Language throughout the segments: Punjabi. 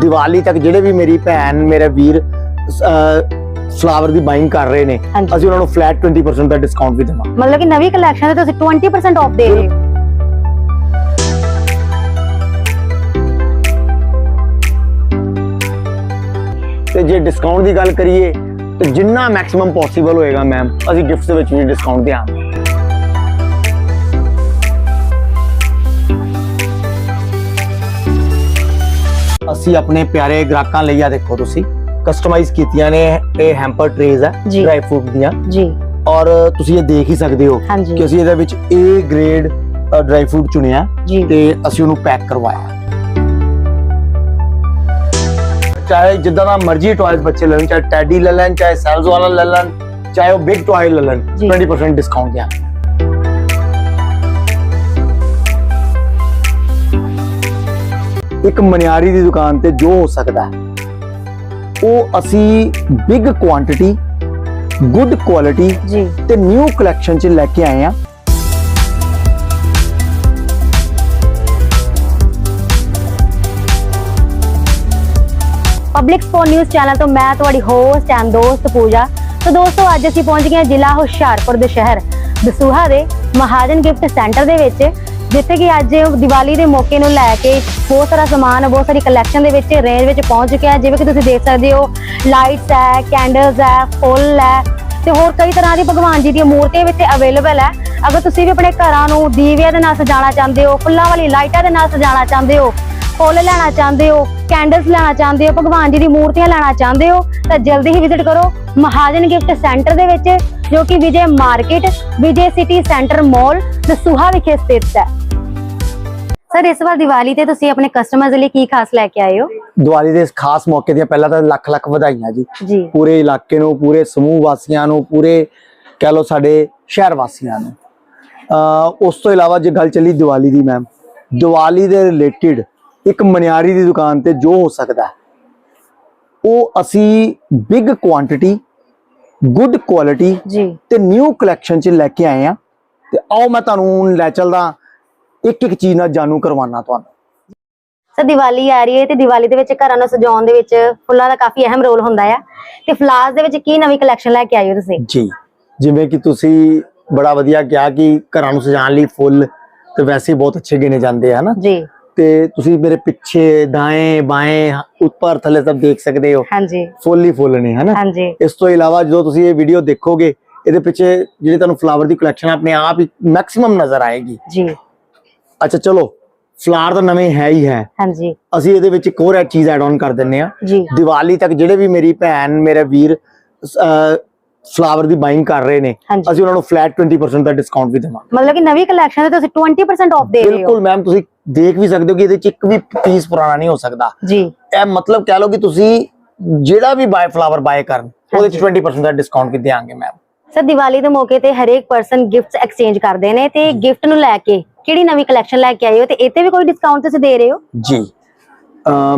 ਦੀਵਾਲੀ ਤੱਕ ਜਿਹੜੇ ਵੀ ਮੇਰੀ ਭੈਣ ਮੇਰੇ ਵੀਰ ਫਲਾਵਰ ਦੀ ਬਾਇੰਗ ਕਰ ਰਹੇ ਨੇ। ਅਸੀਂ ਉਹਨਾਂ ਨੂੰ ਫਲੈਟ 20% ਦਾ ਡਿਸਕਾਊਂਟ ਵੀ ਦੇਵਾਂਗੇ। ਮਤਲਬ ਕਿ ਨਵੀਂ ਕਲੈਕਸ਼ਨ ਤੇ ਤੁਸੀਂ 20% ਆਫ ਦੇ ਰਹੇ ਹੋ। ਤੇ ਜੇ ਡਿਸਕਾਊਂਟ ਦੀ ਗੱਲ ਕਰੀਏ ਤੇ ਜਿੰਨਾ ਮੈਕਸਿਮਮ ਪੋਸੀਬਲ ਹੋਏਗਾ ਮੈਮ ਅਸੀਂ ਗਿਫਟਸ ਦੇ ਵਿੱਚ ਵੀ ਡਿਸਕਾਊਂਟ ਦੇਵਾਂਗੇ ਅਸੀਂ ਆਪਣੇ ਪਿਆਰੇ ਗ੍ਰਾਹਕਾਂ ਲਈ ਆ ਦੇਖੋ ਤੁਸੀਂ ਕਸਟਮਾਈਜ਼ ਕੀਤੀਆਂ ਨੇ ਇਹ ਹੈਂਪਰ ਟ੍ਰੇਜ਼ ਜੀ। ਡਰਾਈ ਫਰੂਟ ਦੀਆਂ। ਜੀ। ਔਰ ਤੁਸੀਂ ਇਹ ਦੇਖ ਹੀ ਸਕਦੇ ਹੋ ਹਾਂਜੀ। ਕਿ ਅਸੀਂ ਇਹਦੇ ਵਿੱਚ A ਗ੍ਰੇਡ ਡਰਾਈ ਫਰੂਟ ਚੁਣਿਆ ਜੀ। ਤੇ ਅਸੀਂ ਉਹਨੂੰ ਪੈਕ ਕਰਵਾਇਆ। ਚਾਹੇ ਜਿੱਦਾਂ ਦਾ ਮਰਜ਼ੀ ਟॉयਜ਼ ਬੱਚੇ ਲੈਣ ਚਾਹੇ ਟੈਡੀ ਲੈ ਲੈਣ ਚਾਹੇ ਸੈਲਸ ਵਾਲਾ ਲੈ ਲੈਣ ਚਾਹੇ ਉਹ ਬਿਗ ਟॉय ਲੈ ਲੈਣ ਜੀ। 20% ਡਿਸਕਾਊਂਟ ਦਿਆਂ ਇੱਕ ਮਨਿਆਰੀ ਦੀ ਦੁਕਾਨ ਤੇ ਜੋ ਹੋ ਸਕਦਾ ਹੈ, ਉਹ ਅਸੀਂ ਬਿਗ ਕੁਆਂਟੀਟੀ ਗੁੱਡ ਕੁਆਲਿਟੀ ਜੀ। ਤੇ ਨਿਊ ਕਲੈਕਸ਼ਨ ਚ ਲੈ ਕੇ ਆਏ ਆ ਪਬਲਿਕ ਸਪੋਰਟ ਨਿਊਜ਼ ਚੈਨਲ ਤੋਂ ਮੈਂ ਤੁਹਾਡੀ ਹੋਸਟ ਐਂਡ ਦੋਸਤ ਪੂਜਾ। ਸੋ ਦੋਸਤੋ ਅੱਜ ਅਸੀਂ ਪਹੁੰਚ ਗਏ ਜ਼ਿਲ੍ਹਾ ਹੁਸ਼ਿਆਰਪੁਰ ਦੇ ਸ਼ਹਿਰ ਦਸੂਹਾ ਦੇ ਮਹਾਜਨ ਗਿਫਟ ਸੈਂਟਰ ਦੇ ਵਿੱਚ। ਜਿੱਥੇ ਕਿ ਅੱਜ ਦੀਵਾਲੀ ਦੇ ਮੌਕੇ ਨੂੰ ਲੈ ਕੇ ਬਹੁਤ ਸਾਰਾ ਸਮਾਨ, ਬਹੁਤ ਸਾਰੀ ਕਲੈਕਸ਼ਨ ਦੇ ਵਿੱਚ ਰੇਂਜ ਵਿੱਚ ਪਹੁੰਚ ਚੁੱਕਿਆ ਹੈ। ਜਿਵੇਂ ਕਿ ਤੁਸੀਂ ਦੇਖ ਸਕਦੇ ਹੋ ਲਾਈਟਸ ਹੈ ਕੈਂਡਲਸ ਹੈ, ਫੁੱਲ ਹੈ ਤੇ ਹੋਰ ਕਈ ਤਰ੍ਹਾਂ ਦੀ ਭਗਵਾਨ ਜੀ ਦੀਆਂ ਮੂਰਤੀਆਂ ਵਿੱਚ ਅਵੇਲੇਬਲ ਹੈ। ਅਗਰ ਤੁਸੀਂ ਵੀ ਆਪਣੇ ਘਰਾਂ ਨੂੰ ਦੀਵਿਆਂ ਦੇ ਨਾਲ ਸਜਾਉਣਾ ਚਾਹੁੰਦੇ ਹੋ, ਫੁੱਲਾਂ ਵਾਲੀ ਲਾਈਟਾਂ ਦੇ ਨਾਲ ਸਜਾਉਣਾ ਚਾਹੁੰਦੇ ਹੋ, ਫੁੱਲ ਲੈਣਾ ਚਾਹੁੰਦੇ ਹੋ ਕੈਂਡਲਸ ਲੈਣਾ ਚਾਹੁੰਦੇ ਹੋ, ਭਗਵਾਨ ਜੀ ਦੀ ਮੂਰਤੀਆਂ ਲੈਣਾ ਚਾਹੁੰਦੇ ਹੋ, ਤਾਂ ਜਲਦੀ ਹੀ ਵਿਜ਼ਿਟ ਕਰੋ ਮਹਾਜਨ ਗਿਫਟ ਸੈਂਟਰ ਦੇ ਵਿੱਚ, ਜੋ ਕਿ Vijay market, Vijay city centre mall Dasuya ਵਿਖੇ ਸਥਿਤ ਹੈ। ਸਰ ਇਸ ਵਾਰ ਦੀਵਾਲੀ ਤੇ ਤੁਸੀਂ ਆਪਣੇ ਕਸਟਮਰਸ ਲਈ ਕੀ ਖਾਸ ਲੈ ਕੇ ਆਏ ਹੋ? ਦੀਵਾਲੀ ਦੇ ਇਸ ਖਾਸ ਮੌਕੇ ਦੀਆਂ ਪਹਿਲਾਂ ਤਾਂ ਲੱਖ ਲੱਖ ਵਧਾਈਆਂ ਜੀ। ਪੂਰੇ ਇਲਾਕੇ ਨੂੰ ਪੂਰੇ ਸਮੂਹ ਵਾਸੀਆਂ ਨੂੰ ਪੂਰੇ ਕਹਿ ਲਓ ਸਾਡੇ ਸ਼ਹਿਰ ਵਾਸੀਆਂ ਨੂੰ। ਉਸ ਤੋਂ ਇਲਾਵਾ ਜੇ ਗੱਲ ਚੱਲੀ ਦੀਵਾਲੀ ਦੀ ਮੈਮ ਦੀਵਾਲੀ ਦੇ ਰਿਲੇਟਡ ਇੱਕ ਮਨਿਆਰੀ ਦੀ ਦੁਕਾਨ ਤੇ ਜੋ ਹੋ ਸਕਦਾ ਉਹ ਅਸੀਂ ਬਿਗ ਕੁਆਂਟੀਟੀ ਗੁੱਡ ਕੁਆਲਿਟੀ ਤੇ ਨਿਊ ਕਲੈਕਸ਼ਨ ਚ ਲੈ ਕੇ ਆਏ ਆ ਤੇ ਆਓ ਮੈਂ ਤੁਹਾਨੂੰ ਲੈ ਚੱਲਦਾ ਇੱਕ ਇੱਕ ਚੀਜ਼ ਨਾਲ ਜਾਣੂ ਕਰਵਾਉਣਾ ਤੁਹਾਨੂੰ। ਸਰ ਦੀਵਾਲੀ ਆ ਰਹੀ ਹੈ ਤੇ ਦੀਵਾਲੀ ਦੇ ਵਿੱਚ ਘਰਾਂ ਨੂੰ ਸਜਾਉਣ ਦੇ ਵਿੱਚ ਫੁੱਲਾਂ ਦਾ ਕਾਫੀ ਅਹਿਮ ਰੋਲ ਹੁੰਦਾ ਆ। ਤੇ ਫਲਾਸ ਦੇ ਵਿੱਚ ਕੀ ਨਵੀਂ ਕਲੈਕਸ਼ਨ ਲੈ ਕੇ ਆਏ ਹੋ ਤੁਸੀਂ? ਜੀ ਜਿਵੇਂ ਕਿ ਤੁਸੀਂ ਬੜਾ ਵਧੀਆ ਕਿਹਾ ਕਿ ਘਰਾਂ ਨੂੰ ਸਜਾਉਣ ਲਈ ਫੁੱਲ ਤੇ ਵੈਸੇ ਬਹੁਤ ਅੱਛੇ ਗਿਣੇ ਜਾਂਦੇ ਆ ਨਾ ਜੀ। ਤੇ ਤੁਸੀਂ ਮੇਰੇ ਪਿੱਛੇ ਦਾएं ਬਾएं ਉੱਪਰ ਥੱਲੇ ਸਭ ਦੇਖ ਸਕਦੇ ਹੋ। ਹਾਂਜੀ। ਫੁੱਲ ਹੀ ਫੁੱਲ ਨੇ ਹਨਾ? ਹਾਂਜੀ। ਇਸ ਤੋਂ ਇਲਾਵਾ ਜਦੋਂ ਤੁਸੀਂ ਇਹ ਵੀਡੀਓ ਦੇਖੋਗੇ ਇਹਦੇ ਪਿੱਛੇ ਜਿਹੜੀ ਤੁਹਾਨੂੰ ਫਲਾਵਰ ਦੀ ਕਲੈਕਸ਼ਨ ਆਪਣੇ ਆਪ ਹੀ ਮੈਕਸਿਮਮ ਨਜ਼ਰ ਆਏਗੀ। ਜੀ। ਅੱਛਾ ਚਲੋ ਫਲਾਰ ਤਾਂ ਨਵੇਂ ਹੈ ਹੀ ਹੈ। ਹਾਂਜੀ। ਅਸੀਂ ਇਹਦੇ ਵਿੱਚ ਇੱਕ ਹੋਰ ਚੀਜ਼ ਐਡ ਆਨ ਕਰ ਦਿੰਨੇ ਆ ਦੀਵਾਲੀ ਤੱਕ ਜਿਹੜੇ ਵੀ ਮੇਰੀ ਭੈਣ ਮੇਰੇ ਵੀਰ ਫਲਾਵਰ ਦੀ ਬਾਇੰਗ ਕਰ ਰਹੇ ਨੇ ਅਸੀਂ ਉਹਨਾਂ ਨੂੰ ਫਲੈਟ 20% ਦਾ ਡਿਸਕਾਊਂਟ ਵੀ ਦੇਵਾਂਗੇ। ਮਤਲਬ ਕਿ ਨਵੀਂ ਕਲੈਕਸ਼ਨ ਤੇ ਤੁਸੀਂ 20% ਆਫ ਦੇ ਰਹੇ ਹੋ। ਬਿਲਕੁਲ ਮੈਮ ਤੁਸੀਂ ਦੇਖ ਵੀ ਸਕਦੇ ਹੋ ਕਿ ਇਹਦੇ ਚ ਇੱਕ ਵੀ ਪੀਸ ਪੁਰਾਣਾ ਨਹੀਂ ਹੋ ਸਕਦਾ। ਜੀ। ਇਹ ਮਤਲਬ ਕਹਿ ਲਓ ਕਿ ਤੁਸੀਂ ਜਿਹੜਾ ਵੀ ਬਾਏ ਫਲਾਵਰ ਬਾਏ ਕਰਨ ਉਹਦੇ ਚ 20% ਦਾ ਡਿਸਕਾਊਂਟ ਵੀ ਦੇਵਾਂਗੇ ਮੈਮ ਸਰ ਦੀਵਾਲੀ ਦੇ ਮੌਕੇ ਤੇ ਹਰੇਕ ਪਰਸਨ ਗਿਫਟਸ ਐਕਸਚੇਂਜ ਕਰਦੇ ਨੇ ਤੇ ਗਿਫਟ ਨੂੰ ਲੈ ਕੇ ਕਿਹੜੀ ਨਵੀਂ ਕਲੈਕਸ਼ਨ ਲੈ ਕੇ ਆਏ ਹੋ ਤੇ ਇੱਥੇ ਵੀ ਕੋਈ ਡਿਸਕਾਊਂਟ ਤੁਸੀਂ ਦੇ ਰਹੇ ਹੋ? ਜੀ।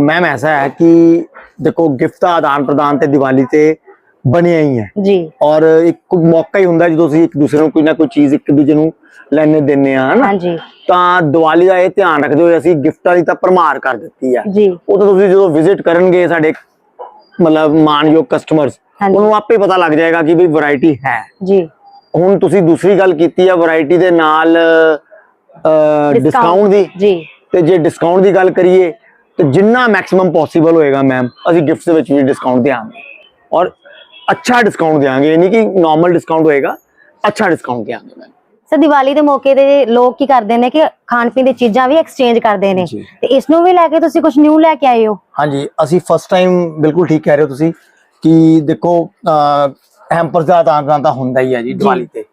ਮੈਮ ਐਸਾ ਹੈ ਕਿ ਦੇਖੋ ਗਿਫਟ ਦਾ ਆਦਾਨ ਪ੍ਰਦਾਨ ਤੇ ਦੀਵਾਲੀ ਤੇ ਬਣਿਆ ਹੀ ਹੈ। ਜੀ। ਔਰ ਇੱਕ ਮੌਕਾ ਹੀ ਹੁੰਦਾ ਜਦੋਂ ਅਸੀਂ ਇੱਕ ਦੂਸਰੇ ਨੂੰ ਕੋਈ ਨਾ ਕੋਈ ਚੀਜ਼ ਇੱਕ ਦੂਜੇ ਨੂੰ ਲੈਣੇ ਦਿੰਨੇ ਆ ਹਨਾ? ਹਾਂਜੀ। ਤਾਂ ਦੀਵਾਲੀ ਦਾ ਇਹ ਧਿਆਨ ਰੱਖਦੇ ਹੋਏ ਅਸੀਂ ਗਿਫਟਾਂ ਦੀ ਤਾਂ ਭਰਮਾਰ ਕਰ ਦਿੱਤੀ ਆ ਜੀ। ਉਹ ਤਾਂ ਤੁਸੀਂ ਜਦੋਂ ਵਿਜ਼ਿਟ ਕਰਨਗੇ ਸਾਡੇ ਮਤਲਬ ਮਾਨਯੋਗ ਕਸਟਮਰਸ। ਉਹਨੂੰ ਆਪੇ ਪਤਾ ਲੱਗ ਜਾਏਗਾ ਕਿ ਵੀ ਵੈਰਾਈਟੀ ਹੈ। ਜੀ। ਹੁਣ ਤੁਸੀਂ ਦੂਸਰੀ ਗੱਲ ਕੀਤੀ ਆ ਵੈਰਾਈਟੀ ਦੇ ਨਾਲ ਡਿਸਕਾਊਂਟ ਦੀ? ਜੀ। ਤੇ ਜੇ ਡਿਸਕਾਊਂਟ ਦੀ ਗੱਲ ਕਰੀਏ ਤੇ ਜਿੰਨਾ ਮੈਕਸਿਮਮ ਪੋਸੀਬਲ ਹੋਏਗਾ ਮੈਮ ਅਸੀਂ ਗਿਫਟਸ ਦੇ ਵਿੱਚ ਵੀ ਡਿਸਕਾਊਂਟ ਦੇਵਾਂਗੇ ਔਰ ਅੱਛਾ ਡਿਸਕਾਊਂਟ ਇਹ ਨਹੀਂ ਕਿ ਨਾਰਮਲ ਡਿਸਕਾਊਂਟ ਹੋਏਗਾ ਅੱਛਾ ਡਿਸਕਾਊਂਟ ਦੇਵਾਂਗੇ ਮੈਮ ਸਰ ਦੀਵਾਲੀ ਦੇ ਮੌਕੇ ਤੇ ਲੋਕ ਕੀ ਕਰਦੇ ਨੇ ਕਿ ਖਾਣ ਪੀਣ ਦੀ ਚੀਜ਼ਾਂ ਵੀ ਐਕਸਚੇਂਜ ਕਰਦੇ ਨੇ। ਤੇ ਇਸ ਨੂੰ ਵੀ ਲੈ ਕੇ ਤੁਸੀਂ ਕੁਝ ਨਿਊ ਲੈ ਕੇ ਆਏ ਹੋ? ਹਾਂਜੀ ਅਸੀਂ ਫਸਟ ਟਾਈਮ ਬਿਲਕੁਲ ਠੀਕ ਕਹਿ ਰਹੇ ਹੋ ਤੁਸੀਂ ਕਿ ਦੇਖੋ ਹੈਂਪਰਸ ਦਾ ਆਦਾਨ ਪ੍ਰਦਾਨ ਤਾਂ ਹੁੰਦਾ ਹੀ ਹੈ ਜੀ। ਦੀਵਾਲੀ ਤੇ।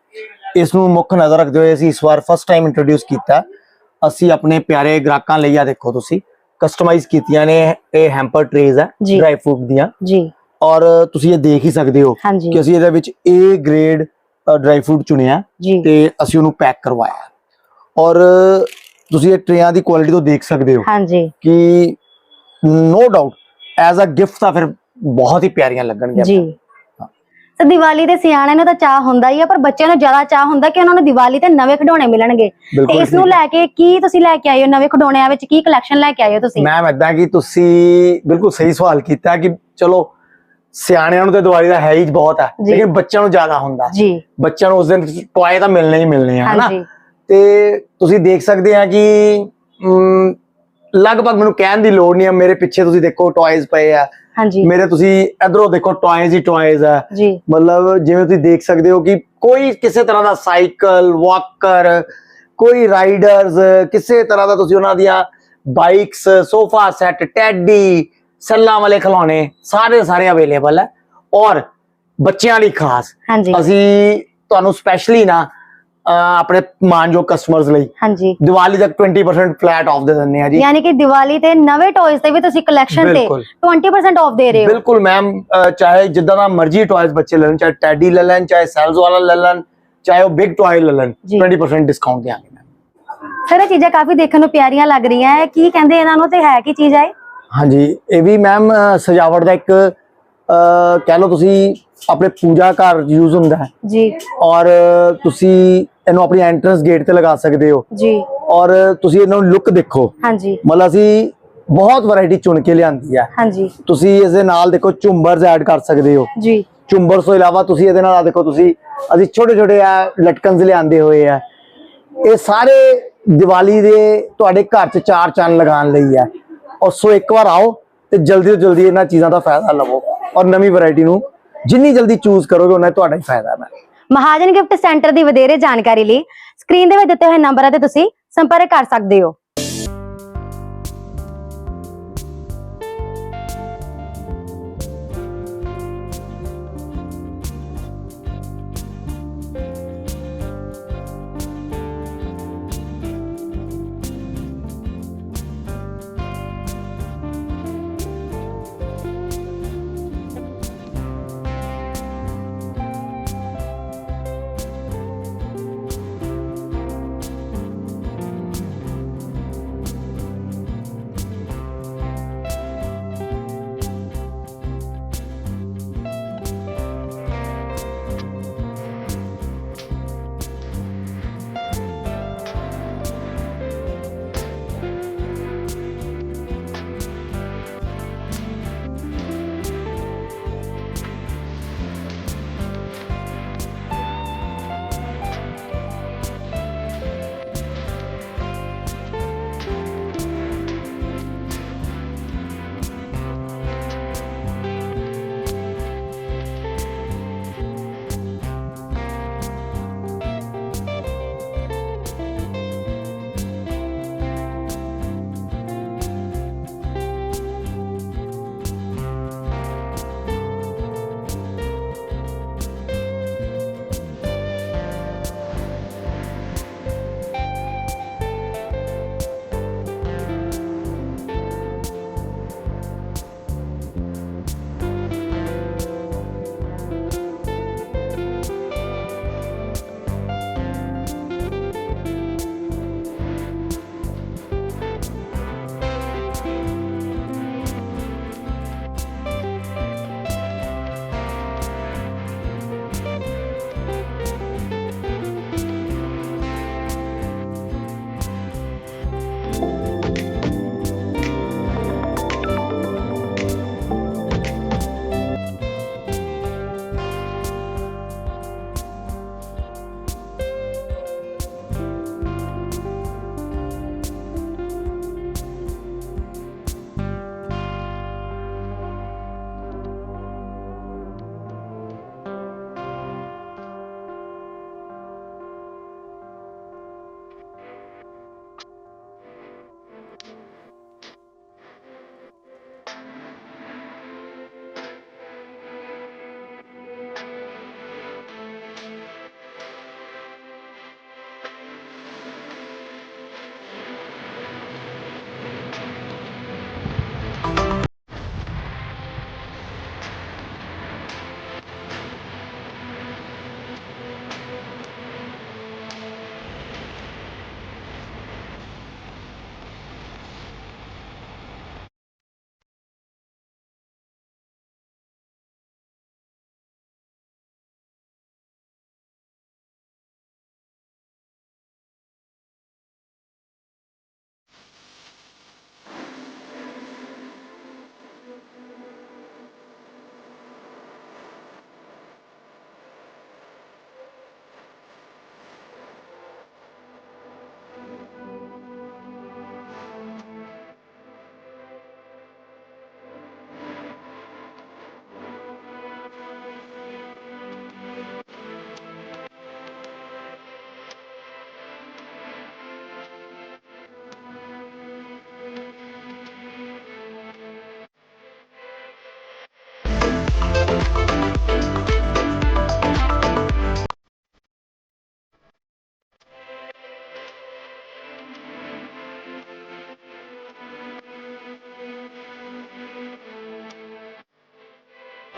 ਇਸ ਨੂੰ ਮੁੱਖ ਨਜ਼ਰ ਰੱਖਦੇ ਹੋਏ ਅਸੀਂ ਇਸ ਵਾਰ ਫਸਟ ਟਾਈਮ ਇੰਟਰੋਡਿਊਸ ਕੀਤਾ। ਅਸੀਂ ਆਪਣੇ ਪਿਆਰੇ ਗ੍ਰਾਹਕਾਂ ਲਈ ਆ ਦੇਖੋ ਤੁਸੀਂ ਕਸਟਮਾਈਜ਼ ਕੀਤੀਆਂ ਨੇ ਇਹ ਹੈਂਪਰ ਟ੍ਰੇਜ਼ ਹੈ। ਡਰਾਈ ਫਰੂਟ ਦੀਆਂ। ਜੀ। ਔਰ ਤੁਸੀਂ ਇਹ ਦੇਖ ਹੀ ਸਕਦੇ ਹੋ ਕਿ ਅਸੀਂ ਇਹਦੇ ਵਿੱਚ A ਗ੍ਰੇਡ ਡਰਾਈ ਫਰੂਟ ਚੁਣਿਆ ਤੇ ਅਸੀਂ ਉਹਨੂੰ ਪੈਕ ਕਰਵਾਇਆ। ਔਰ ਤੁਸੀਂ ਇਹ ਟਰੇਆਂ ਦੀ ਕੁਆਲਿਟੀ ਤੋਂ ਦੇਖ ਸਕਦੇ ਹੋ ਹਾਂਜੀ। ਕਿ no doubt as a gift ਤਾਂ ਫਿਰ ਬਹੁਤ ਹੀ ਪਿਆਰੀਆਂ ਲੱਗਣਗੀਆਂ। ਜੀ। ਸੋ ਦੀਵਾਲੀ ਦੇ ਸਿਆਣਿਆਂ ਨੂੰ ਤਾਂ ਚਾਹ ਹੁੰਦਾ ਹੀ ਆ ਪਰ ਬੱਚਿਆਂ ਨੂੰ ਜ਼ਿਆਦਾ ਚਾਹ ਹੁੰਦਾ ਕਿ ਉਹਨਾਂ ਨੂੰ ਦੀਵਾਲੀ ਤੇ ਨਵੇਂ ਖਿਡੌਣੇ ਮਿਲਣਗੇ। ਤੇ ਇਸ ਨੂੰ। ਲੈ ਕੇ ਕੀ ਤੁਸੀਂ ਲੈ ਕੇ ਆਏ ਹੋ ਨਵੇਂ ਖਿਡੌਣਿਆਂ ਵਿੱਚ? ਕੀ ਕਲੈਕਸ਼ਨ ਲੈ ਕੇ ਆਏ ਹੋ ਤੁਸੀਂ? ਮੈਮ ਏਦਾਂ ਕਿ ਤੁਸੀਂ ਬਿਲਕੁਲ ਸਹੀ ਸਵਾਲ ਕੀਤਾ ਕਿ ਚਲੋ ਸਿਆਣਿਆਂ ਨੂੰ ਤੇ ਦੀਵਾਲੀ ਦਾ ਹੈ ਹੀ ਬਹੁਤ ਹੈ। ਲੇਕਿਨ ਬੱਚਿਆਂ ਨੂੰ ਜ਼ਿਆਦਾ ਹੁੰਦਾ। ਜੀ। ਬੱਚਿਆਂ ਨੂੰ ਉਸ ਦਿਨ ਟੌਏ ਤਾਂ ਮਿਲਣੇ ਹੀ ਮਿਲਣੇ ਆ ਹਨਾ? ਤੇ ਤੁਸੀਂ ਦੇਖ ਸਕਦੇ ਆ ਕਿ ਲਗਭਗ ਮੈਨੂੰ ਕਹਿਣ ਦੀ ਲੋੜ ਨਹੀਂ ਹੈ ਮੇਰੇ ਪਿੱਛੇ ਤੁਸੀਂ ਦੇਖੋ ਟੌਇਜ਼ ਪਏ ਆ ਹਾਂਜੀ। ਮੇਰੇ ਤੁਸੀਂ ਇਧਰੋਂ ਦੇਖੋ ਟੌਇਜ਼ ਹੀ ਟੌਇਜ਼ ਆ ਜੀ। ਮਤਲਬ ਜਿਵੇਂ ਤੁਸੀਂ ਦੇਖ ਸਕਦੇ ਹੋ ਕਿ ਕੋਈ ਕਿਸੇ ਤਰ੍ਹਾਂ ਦਾ ਸਾਈਕਲ ਵਾਕਰ ਕੋਈ ਰਾਈਡਰਸ ਕਿਸੇ ਤਰ੍ਹਾਂ ਦਾ ਤੁਸੀਂ ਉਹਨਾਂ ਦੀਆਂ ਬਾਈਕਸ ਸੋਫਾ ਸੈੱਟ ਟੈਡੀ ਸੱਲਾਂ ਵਾਲੇ ਖਿਡੌਣੇ ਸਾਰੇ ਸਾਰੇ ਅਵੇਲੇਬਲ ਹੈ। ਔਰ ਬੱਚਿਆਂ ਲਈ ਖਾਸ। ਅਸੀਂ ਤੁਹਾਨੂੰ ਸਪੈਸ਼ਲੀ ਨਾ ਆਪਣੇ ਮਾਨਯੋਗ ਕਸਟਮਰਸ ਲਈ ਹਾਂਜੀ ਦੀਵਾਲੀ ਤੱਕ 20% ਫਲੈਟ ਆਫ ਦੇ ਦਿੰਦੇ ਆ ਜੀ ਯਾਨੀ ਕਿ ਦੀਵਾਲੀ ਤੇ ਨਵੇਂ ਟੌਇਜ਼ ਤੇ ਵੀ ਤੁਸੀਂ ਕਲੈਕਸ਼ਨ ਤੇ ਬਿਲਕੁਲ। 20% ਆਫ ਦੇ ਰਹੇ ਹੋ ਬਿਲਕੁਲ ਮੈਮ ਚਾਹੇ ਜਿੱਦਾਂ ਦਾ ਮਰਜ਼ੀ ਟॉयਜ਼ ਬੱਚੇ ਲੈਣ ਚਾਹੇ ਟੈਡੀ ਲੈ ਲੈਣ ਚਾਹੇ ਸੈਲਸ ਵਾਲਾ ਲੈ ਲੈਣ ਚਾਹੇ ਉਹ ਬਿਗ ਟॉय ਲੈ ਲੈਣ ਜੀ। 20% ਡਿਸਕਾਊਂਟ ਦੇਾਂਗੇ ਸਰ ਇਹ ਚੀਜ਼ਾਂ ਕਾਫੀ ਦੇਖਣ ਨੂੰ ਪਿਆਰੀਆਂ ਲੱਗ ਰਹੀਆਂ ਹੈ ਕੀ ਕਹਿੰਦੇ ਇਹਨਾਂ ਨੂੰ ਤੇ ਹੈ ਕੀ ਚੀਜ਼ ਹੈ? ਹਾਂਜੀ ਇਹ ਵੀ ਮੈਮ ਸਜਾਵਟ ਦਾ ਇੱਕ ਕਹਿ ਲਓ ਤੁਸੀਂ ਆਪਣੇ ਪੂਜਾ ਘਰ ਯੂਜ਼ ਹੁੰਦਾ ਹੈ। ਜੀ। ਔਰ ਤੁਸੀਂ ਇਹਨੂੰ ਆਪਣੀ ਐਂਟਰੈਂਸ ਗੇਟ ਤੇ ਲਗਾ ਸਕਦੇ ਹੋ। ਜੀ। ਔਰ ਤੁਸੀਂ ਇਹਨਾਂ ਨੂੰ ਲੁੱਕ ਦੇਖੋ। ਹਾਂਜੀ। ਮਤਲਬ ਅਸੀਂ ਬਹੁਤ ਵੈਰਾਈਟੀ ਚੁਣ ਕੇ ਲਿਆਂਦੀ ਹੈ। ਹਾਂਜੀ। ਤੁਸੀਂ ਇਸ ਦੇ ਨਾਲ ਦੇਖੋ ਝੁੰਬਰਸ ਐਡ ਕਰ ਸਕਦੇ ਹੋ। ਜੀ। ਝੁੰਬਰ ਤੋਂ ਇਲਾਵਾ ਤੁਸੀਂ ਇਹਦੇ ਨਾਲ ਆ ਦੇਖੋ ਤੁਸੀਂ ਅਸੀਂ ਛੋਟੇ ਛੋਟੇ ਆ ਲਟਕਨਸ ਲਿਆਂਦੇ ਹੋਏ ਆ। ਇਹ ਸਾਰੇ ਦੀਵਾਲੀ ਦੇ ਤੁਹਾਡੇ ਘਰ 'ਚ ਚਾਰ ਚੰਨ ਲਗਾਉਣ ਲਈ ਹੈ। ਔਰ ਸੋ ਇੱਕ ਵਾਰ ਆਓ ਤੇ ਜਲਦੀ ਤੋਂ ਜਲਦੀ ਇਹਨਾਂ ਚੀਜ਼ਾਂ ਦਾ ਫਾਇਦਾ ਲਵੋ। ਔਰ ਨਵੀਂ ਵੈਰਾਈਟੀ ਨੂੰ ਜਿੰਨੀ ਜਲਦੀ ਚੂਜ਼ ਕਰੋਗੇ, ਉਹਨਾਂ ਤੁਹਾਡਾ ਹੀ ਫਾਇਦਾ ਹੈ। ਮਹਾਜਨ ਗਿਫਟ ਸੈਂਟਰ ਦੀ ਵਧੇਰੇ ਜਾਣਕਾਰੀ ਲਈ ਸਕਰੀਨ ਦੇ ਵਿੱਚ ਦਿੱਤੇ ਹੋਏ ਨੰਬਰਾਂ ਤੇ ਤੁਸੀਂ ਸੰਪਰਕ ਕਰ ਸਕਦੇ ਹੋ।